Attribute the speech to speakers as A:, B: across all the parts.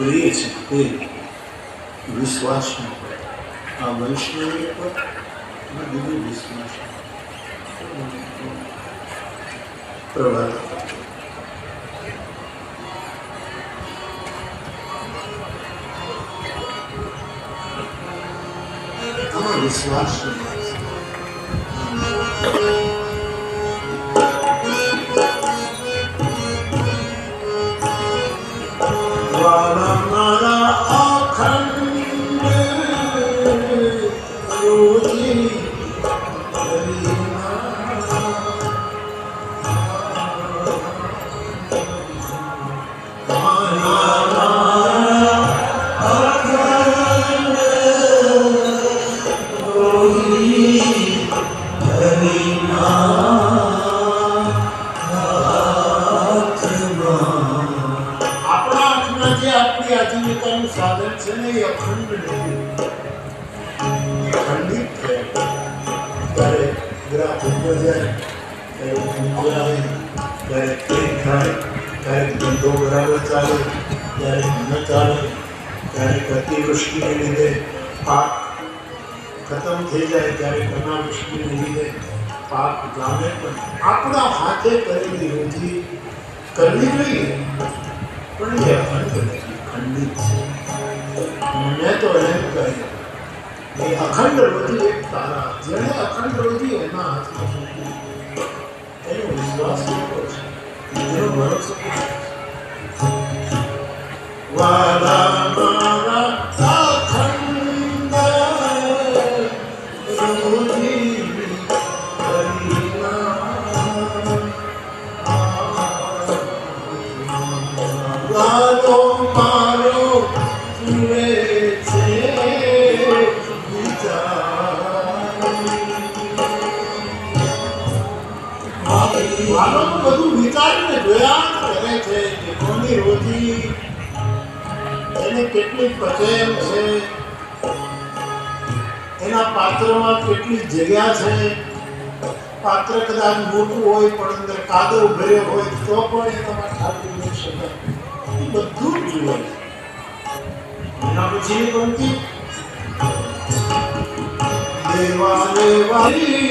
A: પ્રિય છે તે વિશ્વાસનું પદ આ વૈષ્ણવી પદ અને બીજું સાધન છે ને એ અખંડ નથી એ ખંડિત થયા ત્યારે ગ્રાફ ઉપર જાય ત્યારે ઊંઘ આવે ત્યારે પેટ થાય ત્યારે ધંધો બરાબર ચાલે ત્યારે ન ચાલે ત્યારે અતિવૃષ્ટિને લીધે પાક ખતમ થઈ જાય ત્યારે અનાવૃષ્ટિને લીધે પાક ગામે પણ આપણા હાથે કરેલી રોજી કરવી જોઈએ પણ એ અખંડ નથી ખંડિત છે મેં તો એમ કહ્યું એ અખંડ રોધી એક તારા જેને અખંડ રોધી એના હાથમાં એનો વિશ્વાસ કેવો છે એનો ભરોસો? વાલા મારા અખંડ રોજી હરિનામ. કેટલી પટેલ છે? એના પાત્રમાં કેટલી જગ્યા છે? પાત્ર કદાચ મોટું હોય, પણ અંદર કાદવ ભર્યો હોય, તો પણ એ તમારે ઠાકુર નહીં શકે એ બધું જ જુએ એના પછીની પંક્તિ? દેવા દેવાની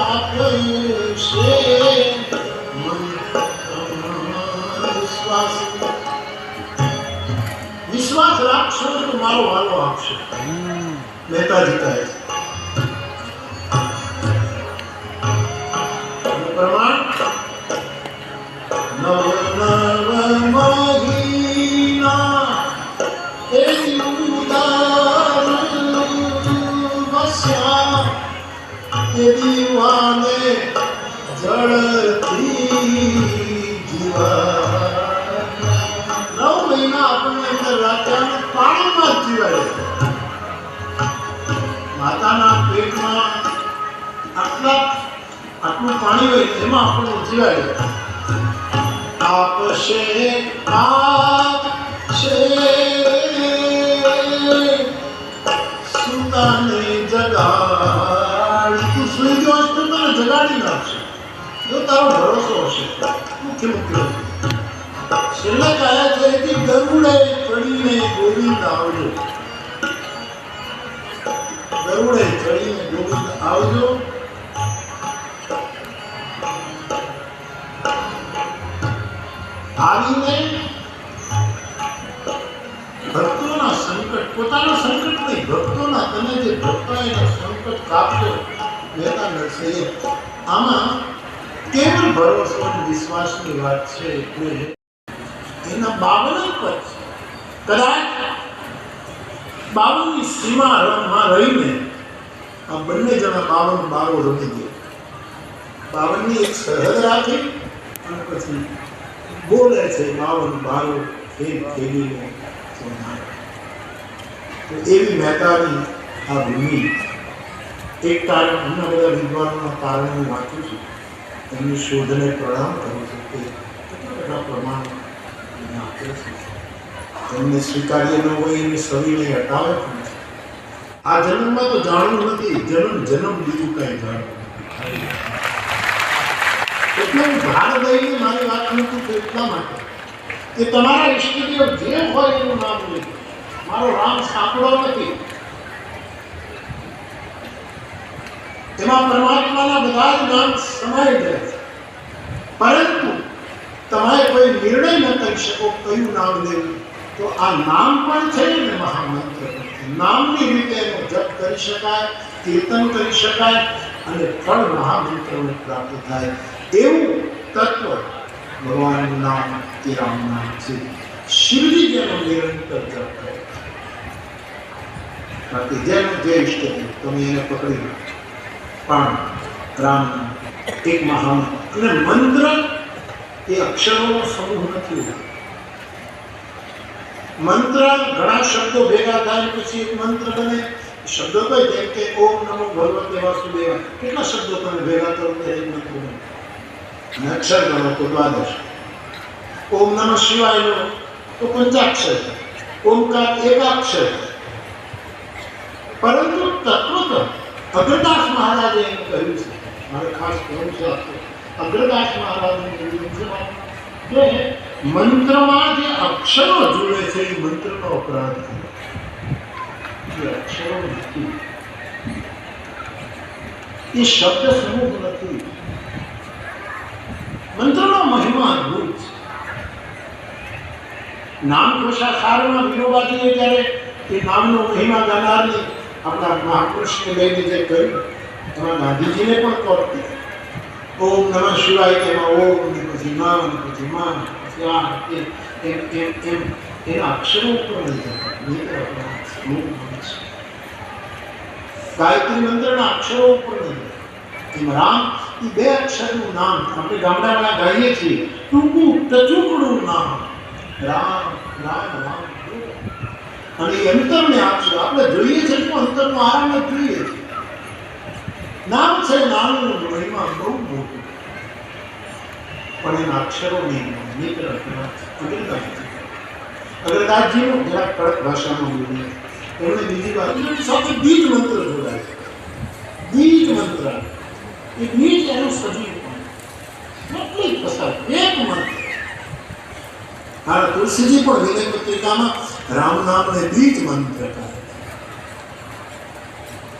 A: મારો વાલો આપશે. મહેતાજી કહે છે. માતાના પેટમાં આટલા આટલું પાણી હોય એમાં આપણને જીવાય. આપશે આપશે સુતાને જગાડી. તું સુઈ ગયો હશે તો તને જગાડી નાખશે. જો તારો ભરોસો હશે મુખ્ય મુખ્ય છેલ્લા કાયા છે ગરુડે પડીને ગોવિંદ આવજો ગરુડે ચડીને ગોવિંદ આવજો. આવીને ભક્તોના સંકટ, પોતાના સંકટ નહીં, ભક્તોના તમે જે ભક્તો સંકટ કાપશો મહેતા નરસિંહે આમાં કેવળ ભરોસો અને વિશ્વાસની વાત છે, એટલે એના બાવન પર કદાચ બાવનની સીમામાં રહીને આ બંને જણા બાવન બારો રમી ગયા. બાવનની એક સરહદ રાખી અને પછી બોલે છે બાવન બારો ખેલ ખેલીને તો એવી મહેતાની આ ભૂમિ એક કારણ ઘણા બધા વિદ્વાનોના કારણે હું વાંચું છું. એમની શોધને પ્રણામ કરું છું કે કેટલા બધા પ્રમાણ એને આપે છે. એમને સ્વીકાર્ય ન હોય એની સવીને હટાવે પણ છે આ જન્મમાં તો જાણવું નથી, જન્મ જન્મ બીજું કઈ જાણવું નથી. એટલે હું ભાર દઈને મારી વાત નથી તો એટલા માટે કે તમારા ઈષ્ટદેવ જે હોય એનું નામ લેજો. મારો રામ સાંકળો નથી. એમાં પરમાત્માના બધા જ નામ સમાઈ જાય છે. પરંતુ તમે કોઈ નિર્ણય ન કરી શકો કયું નામ લેવું. તો આ નામ પણ છે ને મહામંત્ર. નામની રીતે એનો જપ કરી શકાય, કીર્તન કરી શકાય અને ફળ મહામંત્રને પ્રાપ્ત થાય. એવું તત્વ ભગવાનનું નામ તે રામનામ છે. શિવજી જેનો નિરંતર જપ કરે બાકી જેનો જે ઈષ્ટ છે, તમે એને પકડી પણ રામ એક મહામંત્ર. અને મંત્ર એ અક્ષરોનો સમૂહ નથી હોતો. મંત્ર ઘણા શબ્દો ભેગા થાય, પછી એક મંત્ર બને. શબ્દો કઈ જેમ કે ઓમ નમો ભગવતે વાસુદેવા કેટલા શબ્દો તમે ભેગા કરો તો એક મંત્ર બને. અક્ષર ગણો તો દ્વાદશ. ઓમ નમઃ શિવાય નો તો પંચાક્ષર. ઓમકાર એકાક્ષર. પરંતુ તત્વત અગ્રદાસ મહારાજે એમ કહ્યું છે. મારે ખાસ કહ્યું છે. અગ્રદાસ મહારાજે કહ્યું છે કે મંત્રમાં જે અક્ષરો જુએ છે એ મંત્રનો અપરાધ છે એ અક્ષરો નથી એ શબ્દ સમૂહ નથી મંત્રનો મહિમા અદ્ભુત છે નામ ઘોષા સારમાં વિનોબાજીએ જ્યારે એ નામનો મહિમા ગાનારની આપણા મહાપુરુષને લઈને જે કર્યું એમાં ગાંધીજીને પણ કોટ કરી ઓમ નમઃ શિવાય તેમાં ઓમ ને પછી નમ ને પછી મન એના અક્ષરો ઉપર અક્ષરો ઉપર એમ રામ એ બે અક્ષરનું નામ આપણે ગામડામાં ગાઈએ છીએ. ટૂંકું ટચુકડું નામ રામ રામ રામ અને એ અંતરને આપશું આપણે જોઈએ છે તો અંતરનો આરામ જ જોઈએ છે નામ છે નાનું મહિમા બહુ મોટું પણ એના અક્ષરો નહીં મિત્ર અગ્રદાસજી અગ્રદાસજીનું જરા કડક ભાષામાં બોલીએ એમણે બીજી વાત એમની સાથે બીજ મંત્ર જોડાય છે બીજ મંત્ર એ બીજ એનું સજીવ પણ કેટલી પસાર એક મંત્ર હા તુલસીજી પણ વિનય પત્રિકામાં રામ નામને બીજ મંત્ર કહે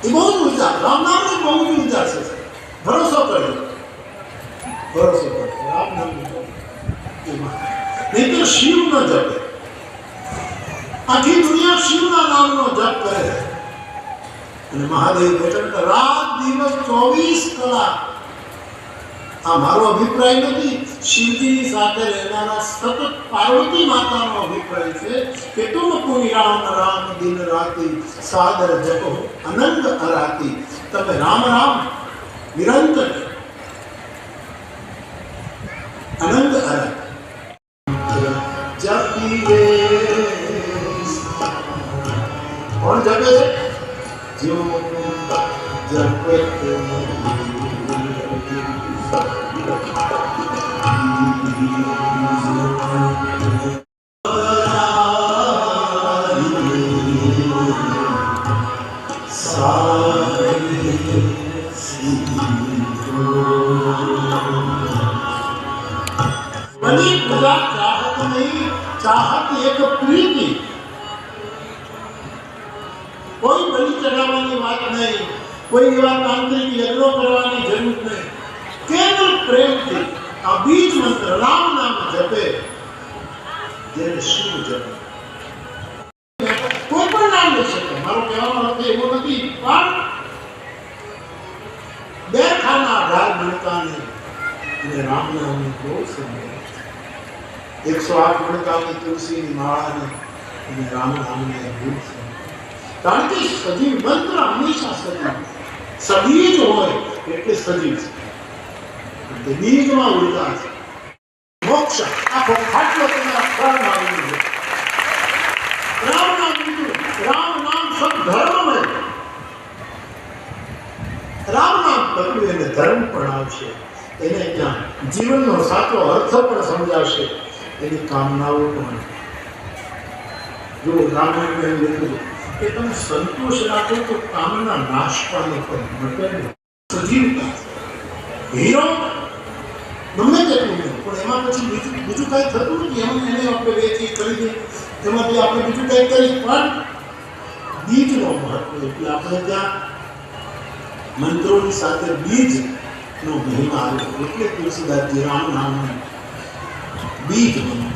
A: એ બહુ જ ઊર્જા રામ નામની બહુ જ ઊર્જા છે ભરોસો કરજો મારો અભિપ્રાય નથી. શિવજીની સાથે રહેનારા સતત પાર્વતી માતાનો અભિપ્રાય છે કે તુમ પુનિ રામ રામ દિન રાતી સાદર જપો, અનંત અરાતી. તમે રામ રામ, નિરંતર કોઈ એવા તાંત્રિક યજ્ઞો કરવાની જરૂર નહીં. કેવલ પ્રેમથી આ બીજ મંત્ર રામ નામ જપે. જેને શિવ જપે. બે ખાના મળતાની અને રામ નામની બહુ સમય એકસો આઠ મણકાની તુલસીની માળાની અને રામ નામની અદ્ભુત કારણ કે સજીવ મંત્ર હંમેશા સજીવ સજીજ હોય એટલે સજીજ દલીજમાં ઊર્જા છે. મોક્ષ આખો ખાટલો રામ નામ બીજું એને ધર્મ પણ આવશે. એને ત્યાં જીવનનો સાચો અર્થ પણ સમજાવશે એની કામનાઓ પણ. જો રામાયણ લખ્યું કે તમે સંતોષ રાખો તો કામના નાશ પણ ગમે તેટલું પછી બીજું કાંઈ થતું નથી. એમાં એને આપણે વેચી ખરીદી એમાંથી આપણે બીજું કાંઈ કરી, પણ બીજનો મહત્વ આપણે ત્યાં મંત્રોની સાથે બીજનો મહિમા આવ્યો એટલે તુલસીદાસજી રામ નામ બીજ મંત્ર